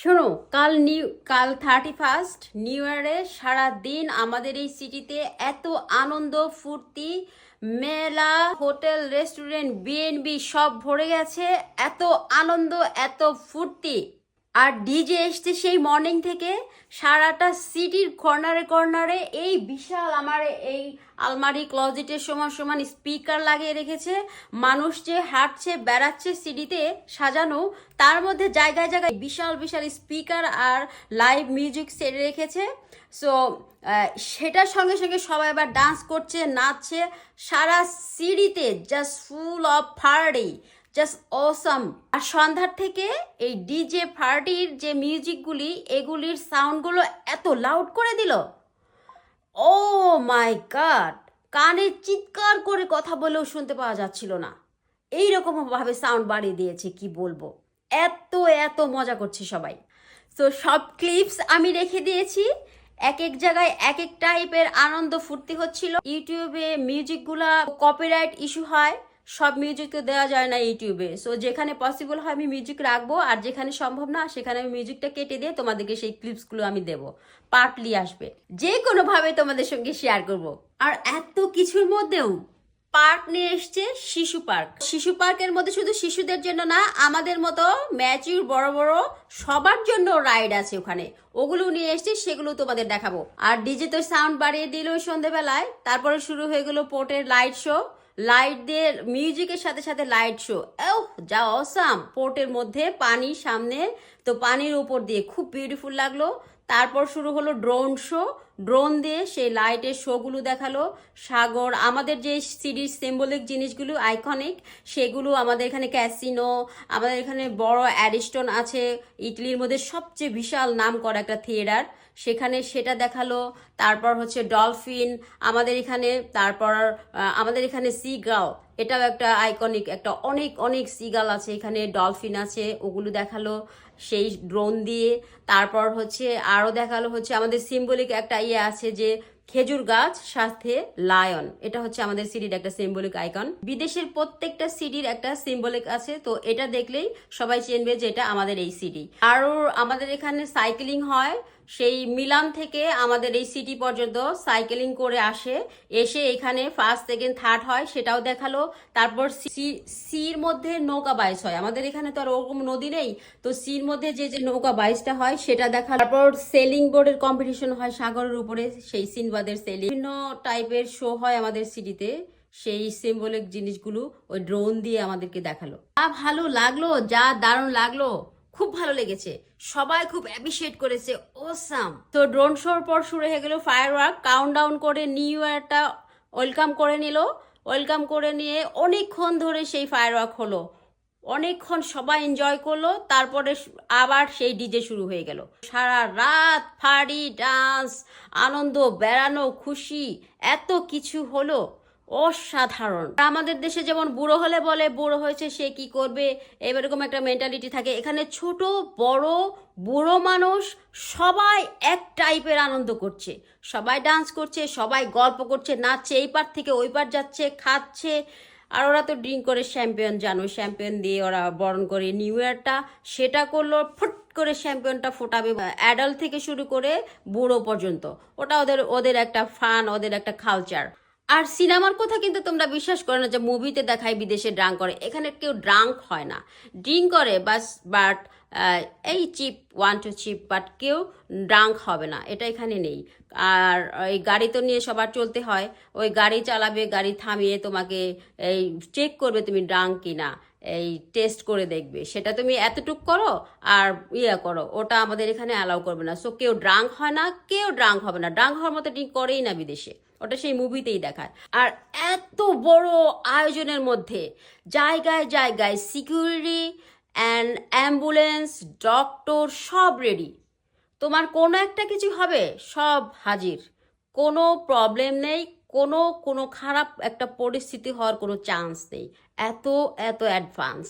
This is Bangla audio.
শোনো, কাল নিউ, কাল থার্টি ফার্স্ট নিউ ইয়ারে সারা দিন আমাদের এই সিটিতে এত আনন্দ, ফুর্তি, মেলা, হোটেল রেস্টুরেন্ট বিএনবি সব ভরে গেছে। এত আনন্দ, এত ফুর্তি। আর ডিজে এসছে সেই মর্নিং থেকে সারাটা সিটির কর্নারে কর্নারে এই বিশাল আমার এই আলমারি ক্লজেটের সমান সমান স্পিকার লাগিয়ে রেখেছে। মানুষ যে হাঁটছে, বেড়াচ্ছে সিটিতে সাজানো, তার মধ্যে জায়গায় জায়গায় বিশাল বিশাল স্পিকার আর লাইভ মিউজিক সেরে রেখেছে। সো সেটার সঙ্গে সঙ্গে সবাই আবার ডান্স করছে, নাচছে। সারা সিটিতে just full of party just awesome আর সন্ধ্যার থেকে এই ডিজে পার্টির যে মিউজিকগুলি এগুলির সাউন্ডগুলো এত লাউড করে দিল। ও মাই গড কানে চিৎকার করে কথা বলেও শুনতে পাওয়া যাচ্ছিল না। এই রকম ভাবে সাউন্ড বাড়িয়ে দিয়েছে, কি বলব? এত এত মজা করছে সবাই। তো সব ক্লিপস আমি রেখে দিয়েছি। এক এক জায়গায় এক এক টাইপের আনন্দ ফুর্তি হচ্ছিল। ইউটিউবে মিউজিকগুলা কপিরাইট ইস্যু হয়। সব মিউজিক তো দেওয়া যায় না ইউটিউবে সো যেখানে পসিবল হয় আমি মিউজিক রাখব, আর যেখানে সম্ভব না, সেখানে আমি মিউজিকটা কেটে দিয়ে তোমাদেরকে সেই ক্লিপসগুলো আমি দেবো। পার্টলি আসবে। যে কোনোভাবে তোমাদের সঙ্গে শেয়ার করব। আর এত কিছুর মধ্যেও পার্ক নিয়ে এসছে শিশু পার্ক শিশু পার্কের মধ্যে শুধু শিশুদের জন্য না, আমাদের মতো ম্যাচিউর বড় বড় সবার জন্য রাইড আছে ওখানে। ওগুলো নিয়ে এসছে, সেগুলো তোমাদের দেখাবো। আর ডিজে তো সাউন্ড বাড়িয়ে দিল সন্ধেবেলায়। তারপরে শুরু হয়ে গেল পোর্টের লাইট শো লাইট দিয়ে মিউজিকের সাথে সাথে লাইট শো ও যা অসাম পোর্টের মধ্যে পানি সামনে, তো পানির উপর দিয়ে খুব বিউটিফুল লাগল। তারপর শুরু হলো ড্রোন শো ড্রোন দিয়ে সেই লাইটের শোগুলো দেখাল। সাগর, আমাদের যে সিরিজ সিম্বলিক জিনিসগুলো আইকনিক সেগুলো আমাদের এখানে ক্যাসিনো আমাদের এখানে বড় অ্যারিস্টন আছে, ইটালির মধ্যে সবচেয়ে বিশাল নাম করা একটা থিয়েটার সেখানে সেটা দেখাল, তারপর হচ্ছে ডলফিন, আমাদের এখানে তারপর আমাদের এখানে সি গাল এটাও একটা আইকনিক একটা অনেক অনেক সিগাল আছে এখানে, ডলফিন আছে, ওগুলো দেখাল, সেই ড্রোন দিয়ে, তারপর হচ্ছে আরও দেখাল হচ্ছে আমাদের সিম্বলিক একটা ইয়ে আছে যে খেজুর গাছ, সাথে লায়ন এটা হচ্ছে আমাদের সিটির একটা সিম্বলিক আইকন বিদেশের প্রত্যেকটা সিটির একটা সিম্বলিক আছে, তো এটা দেখলেই সবাই চিনবে যে এটা আমাদের এই সিটি আরও আমাদের এখানে সাইক্লিং হয় সেই মিলান থেকে আমাদের এই সিটি পর্যন্ত সাইকেলিং করে আসে। এসে এখানে ফার্স্ট সেকেন্ড থার্ড হয়, সেটাও দেখাল। তারপর সি- সির মধ্যে নৌকা বাইস হয়। আমাদের এখানে তো আর ওরকম নদী নেই, তো সির মধ্যে যে যে নৌকা বাইসটা হয়, সেটা দেখা তারপর সেলিং বোর্ডের কম্পিটিশন হয় সাগরের উপরে, সেই সিনবাদের সেলিং বিভিন্ন টাইপের শো হয় আমাদের সিটিতে সেই সিম্বলিক জিনিসগুলো ওই ড্রোন দিয়ে আমাদেরকে দেখাল। যা ভালো লাগল, যা দারুণ লাগল খুব ভালো লেগেছে। সবাই খুব অ্যাপ্রিসিয়েট করেছে। ওসাম তো ড্রোন শোর পর শুরু হয়ে গেল ফায়ার ওয়ার্ক কাউন্ট ডাউন করে নিউ ইয়ারটা ওয়েলকাম করে নিল। ওয়েলকাম করে নিয়ে অনেকক্ষণ ধরে সেই ফায়ার ওয়ার্ক হলো। অনেকক্ষণ সবাই এনজয় করল। তারপরে আবার সেই ডিজে শুরু হয়ে গেল। সারা রাত ফাড়ি ডান্স আনন্দ, বেড়ানো, খুশি, এত কিছু হলো। অসাধারণ। আমাদের দেশে যেমন বুড়ো হলে বলে, বুড়ো হয়েছে সে কি করবে? এরকম একটা মেন্টালিটি থাকে। এখানে ছোট, বড়, বুড়ো মানুষ সবাই এক টাইপের আনন্দ করছে। সবাই ডান্স করছে, সবাই গল্প করছে, নাচছে, এই পার থেকে ওই পার যাচ্ছে, খাচ্ছে। আর ওরা তো ড্রিঙ্ক করে শ্যাম্পিয়ন জানো শ্যাম্পিয়ন দিয়ে ওরা বরণ করে নিউ ইয়ারটা সেটা করল, ফুট করে শ্যাম্পিয়নটা ফোটাবে অ্যাডাল্ট থেকে শুরু করে বুড়ো পর্যন্ত। ওটা ওদের ওদের একটা ফান ওদের একটা কালচার আর সিনেমার কথা কিন্তু তোমরা বিশ্বাস করো না যে মুভিতে দেখায়, বিদেশে ড্রাঙ্ক করে। এখানে কেউ ড্রাঙ্ক হয় না। ড্রিঙ্ক করে বাস বাট এই cheap one two cheap but কেউ ড্রাঙ্ক হবে না। এটা এখানে নেই। আর ওই গাড়ি তো নিয়ে সবার চলতে হয়। ওই গাড়ি চালাবে, গাড়ি থামিয়ে তোমাকে এই চেক করবে তুমি ড্রাঙ্ক কিনা। এই টেস্ট করে দেখবে। সেটা তুমি এতটুক করো আর ইয়ে করো, ওটা আমাদের এখানে অ্যালাউ করবে না। সো কেউ ড্রাঙ্ক হয় না, কেউ ড্রাঙ্ক হবে না। ড্রাঙ্ক হওয়ার মতো ড্রিঙ্ক করেই না বিদেশে। ওটা সেই মুভিতেই দেখায়। আর এত বড় আয়োজনের মধ্যে জায়গায় জায়গায় সিকিউরিটি অ্যান্ড অ্যাম্বুলেন্স ডক্টর সব রেডি তোমার কোনো একটা কিছু হবে, সব হাজির। কোনো প্রবলেম নেই কোনো কোনো খারাপ একটা পরিস্থিতি হওয়ার কোনো চান্স নেই। এত এত অ্যাডভান্স